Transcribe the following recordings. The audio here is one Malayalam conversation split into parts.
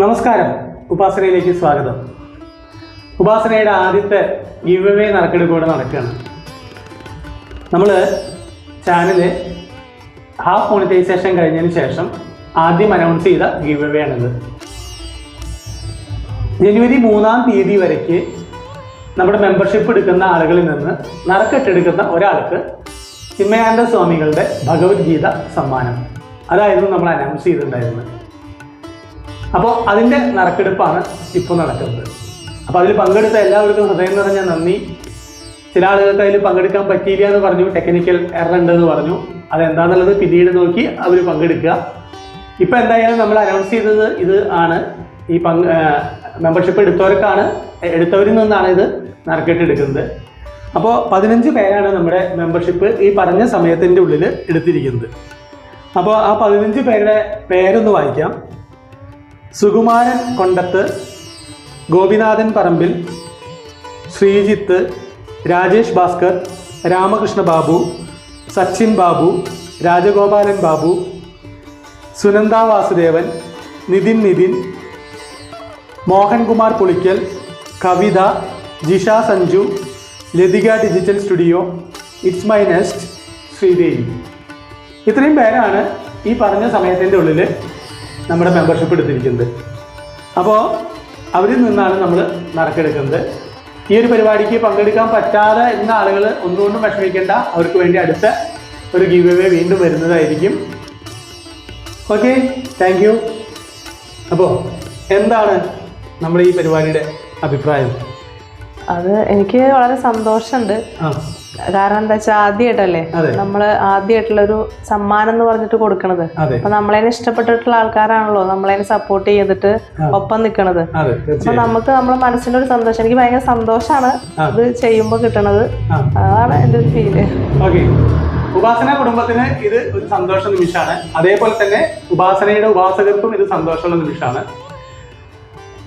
നമസ്കാരം. ഉപാസനയിലേക്ക് സ്വാഗതം. ഉപാസനയുടെ ആദ്യത്തെ ഗിവ് കൂടെ നടക്കുകയാണ്. നമ്മൾ ചാനൽ ഹാഫ് മോണിറ്റൈസേഷൻ കഴിഞ്ഞതിന് ശേഷം ആദ്യം അനൗൺസ് ചെയ്ത ഗിവ് ആണിത്. ജനുവരി മൂന്നാം തീയതി വരയ്ക്ക് നമ്മുടെ മെമ്പർഷിപ്പ് എടുക്കുന്ന ആളുകളിൽ നിന്ന് നറുക്കെട്ടെടുക്കുന്ന ഒരാൾക്ക് ചിന്മയാനന്ദ സ്വാമികളുടെ ഭഗവത്ഗീത സമ്മാനം. അതായിരുന്നു നമ്മൾ അനൗൺസ് ചെയ്തിട്ടുണ്ടായിരുന്നത്. അപ്പോൾ അതിന്റെ നറുക്കെടുപ്പാണ് ഇപ്പോൾ നടക്കുന്നത്. അപ്പോൾ അതിൽ പങ്കെടുത്ത എല്ലാവർക്കും ഹൃദയം നിറഞ്ഞ നന്ദി. ചില ആളുകൾക്ക് അതിൽ പങ്കെടുക്കാൻ പറ്റിയില്ല എന്ന് പറഞ്ഞു ടെക്നിക്കൽ എറർ ഉണ്ടെന്ന് പറഞ്ഞു. അതെന്താണെന്നുള്ളത് പിന്നീട് നോക്കി അവർ പങ്കെടുക്കുക. ഇപ്പോൾ എന്തായാലും നമ്മൾ അനൗൺസ് ചെയ്തത് ഇത് ആണ്. ഈ പങ്ക് മെമ്പർഷിപ്പ് എടുത്തവർക്കാണ് എടുത്തവരിൽ നിന്നാണ് ഇത് നറുക്കെട്ട് എടുക്കുന്നത്. അപ്പോൾ പതിനഞ്ച് പേരാണ് നമ്മുടെ മെമ്പർഷിപ്പ് ഈ പറഞ്ഞ സമയത്തിന്റെ ഉള്ളിൽ എടുത്തിരിക്കുന്നത്. അപ്പോൾ ആ പതിനഞ്ച് പേരുടെ പേരൊന്ന് വായിക്കാം. Sukumaran Kondath Gopinathan Parambil Sreejith Rajesh Bhaskar Ramakrishna Babu Sachin Babu Rajagopalan Babu Sunanda Vasudevan Nithin Nithin Mohankumar Pulickal Kavitha Jisha Sanju Lathika digital studio it's my nest Sreedevi. ഇത്രയും പേരാണ് ഈ പറഞ്ഞ സമയത്തിന്റെ ഉള്ളിൽ നമ്മുടെ മെമ്പർഷിപ്പ് എടുത്തിരിക്കുന്നത്. അപ്പോൾ അവരിൽ നിന്നാണ് നമ്മൾ നറുക്കെടുക്കുന്നത്. ഈ ഒരു പരിപാടിക്ക് പങ്കെടുക്കാൻ പറ്റാതെ ഇന്ന ആളുകൾ ഒന്നുകൊണ്ടും വിഷമിക്കേണ്ട. അവർക്ക് വേണ്ടി അടുത്ത ഒരു ഗീവ് അവേ വീണ്ടും വരുന്നതായിരിക്കും. ഓക്കെ താങ്ക് യു അപ്പോൾ എന്താണ് നമ്മുടെ ഈ പരിപാടിയുടെ അഭിപ്രായം? അത് എനിക്ക് വളരെ സന്തോഷമുണ്ട്. ആ. കാരണം എന്താ വെച്ചാൽ ആദ്യമായിട്ടല്ലേ നമ്മൾ നമ്മൾ ആദ്യമായിട്ടുള്ള ഒരു സമ്മാനം എന്ന് പറഞ്ഞിട്ട് കൊടുക്കണത്. അപ്പൊ നമ്മളതിനെ ഇഷ്ടപ്പെട്ടിട്ടുള്ള ആൾക്കാരാണല്ലോ നമ്മളതിനെ സപ്പോർട്ട് ചെയ്തിട്ട് ഒപ്പം നിൽക്കണത് അപ്പൊ നമുക്ക് നമ്മുടെ മനസ്സിന്റെ ഒരു സന്തോഷം. എനിക്ക് ഭയങ്കര സന്തോഷമാണ് അത് ഇത് ചെയ്യുമ്പോൾ കിട്ടണത്. അതാണ് എന്റെ ഒരു ഫീൽ ഉപാസന കുടുംബത്തിന് ഇത് ഒരു സന്തോഷ നിമിഷമാണ്. അതേപോലെ തന്നെ ഉപാസനയുടെ ഉപാസകർക്കും ഇത് സന്തോഷമുള്ള നിമിഷമാണ്.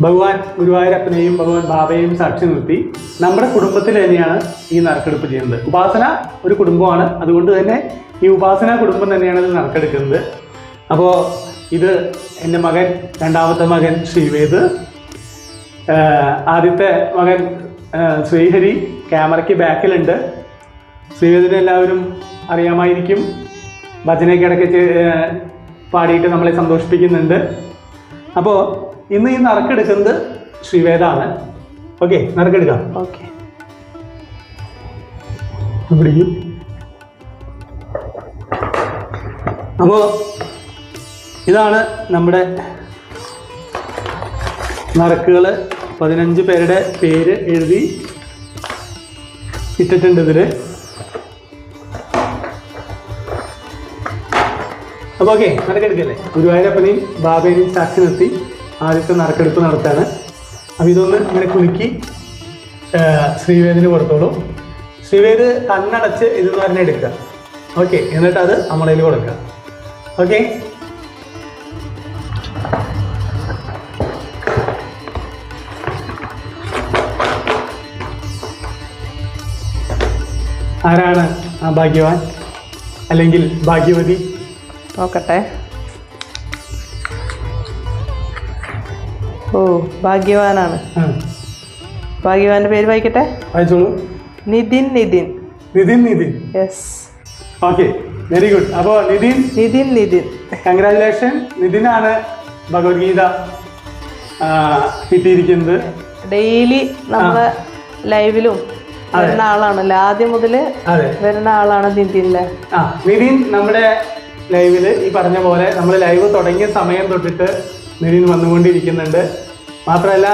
ഭഗവാൻ ഗുരുവായൂരപ്പനെയും ഭഗവാൻ ബാബയെയും സാക്ഷി നിർത്തി. നമ്മുടെ കുടുംബത്തിൽ തന്നെയാണ് ഈ നറുക്കെടുപ്പ് ചെയ്യുന്നത്. ഉപാസന ഒരു കുടുംബമാണ്. അതുകൊണ്ട് തന്നെ ഈ ഉപാസന കുടുംബം തന്നെയാണ് ഇത് നറുക്കെടുക്കുന്നത്. അപ്പോൾ ഇത് എന്റെ മകൻ രണ്ടാമത്തെ മകൻ ശ്രീവേദ്. ആദ്യത്തെ മകൻ ശ്രീഹരി ക്യാമറയ്ക്ക് ബാക്കിലുണ്ട്. ശ്രീവേദിനെ എല്ലാവരും അറിയാമായിരിക്കും. ഭജനയ്ക്ക് ഇടയ്ക്ക് പാടിയിട്ട് നമ്മളെ സന്തോഷിപ്പിക്കുന്നുണ്ട്. അപ്പോൾ ഇന്ന് ഈ നറുക്കെടുക്കുന്നത് ശ്രീവേദാണ്. ഓക്കെ നറുക്കെടുക്കാം. ഓക്കെ പിടിക്കും അപ്പോൾ ഇതാണ് നമ്മുടെ നറുക്കുകൾ പതിനഞ്ച് പേരുടെ പേര് എഴുതി ഇട്ടിട്ടുണ്ട് ഇതിൽ അപ്പോൾ ഓക്കെ നറുക്കെടുക്കല്ലേ? ഗുരുവായൂരപ്പനെയും ബാബേനെയും സാക്ഷി നിർത്തി. ആദ്യത്തെ നറുക്കെടുപ്പ് നടത്താണ്. അപ്പോൾ ഇതൊന്ന് ഇങ്ങനെ കുലുക്കി ശ്രീവേദിന് കൊടുത്തോളൂ. ശ്രീവേദ് കണ്ണടച്ച് ഇത് തന്നെ എടുക്കുക. ഓക്കെ എന്നിട്ട് അത് അമ്മളയിൽ കൊടുക്കുക. ഓക്കെ? ആരാണ് ആ ഭാഗ്യവാൻ? അല്ലെങ്കിൽ ഭാഗ്യവതി? നോക്കട്ടെ. ഓ ഭാഗ്യവാനാണ്. ഭാഗ്യവാന്റെ പേര് വായിക്കട്ടെ? വായിച്ചോളൂ. Nithin Nithin. Nithin Nithin. Yes okay very good അപ്പോൾ നിതിൻ? നിതിൻ നിതിൻ. കൺഗ്രാറ്റുലേഷൻ നിതിനാണ് ഭഗവത്ഗീത കിട്ടിയിരിക്കുന്നത്. ഡെയിലി നമ്മുടെ ലൈവിലും വരുന്ന ആളാണല്ലോ ആദ്യം മുതൽ അതെ. വരുന്ന ആളാണ് നിതിനിലെ. ആ നിതിൻ നമ്മുടെ ലൈവിൽ ഈ പറഞ്ഞ പോലെ നമ്മൾ ലൈവ് തുടങ്ങിയ സമയം തൊട്ടിട്ട് നിതിൻ വന്നുകൊണ്ടിരിക്കുന്നുണ്ട്. മാത്രമല്ല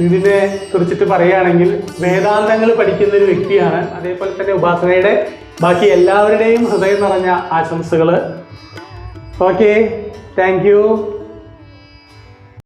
നിതിനെ കുറിച്ചിട്ട് പറയുകയാണെങ്കിൽ വേദാന്തങ്ങൾ പഠിക്കുന്ന ഒരു വ്യക്തിയാണ്. അതേപോലെ തന്നെ ഉപാസനയുടെ ബാക്കി എല്ലാവരുടെയും ഹൃദയം നിറഞ്ഞ ആശംസകൾ ഓക്കെ താങ്ക്